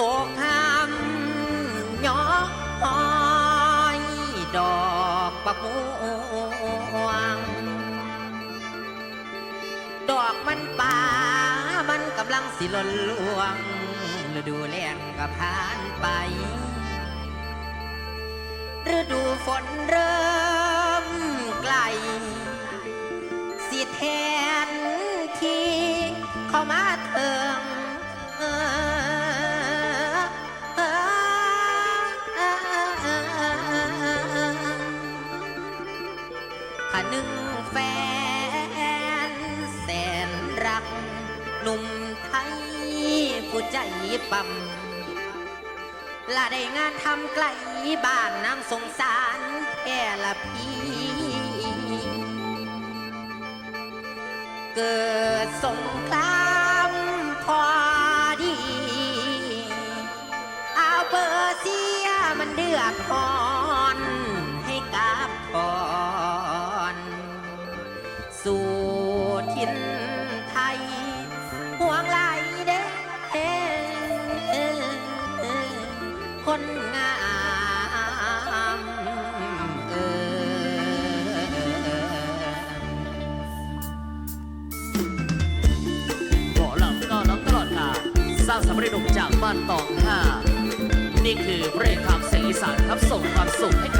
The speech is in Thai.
ตกคำย้อยดอกประมวง ดอกมันป่ามันกำลังสิหล่นลวงฤดูแล้งก็ผ่านไปฤดูฝนเริ่มไกลสิแท หนึ่งแฟนแสนรัก หนุ่มไทยผู้ใจปั๊มละได้งานทำไกลบ้านน้ำสงสารแค่ละพี่เกิดสงครามพอดีเอาเปอร์เซียมันเดือดร้อ สู่ทินไทยห่วงไหลเด้คนงามเออบ่อลำก็ล้ำตลอดกาลสร้างสำเร็จหนุ่มจากบ้านตองห้านี่คือเพลงคำเสียงอีสานครับส่งความสุขให้กับ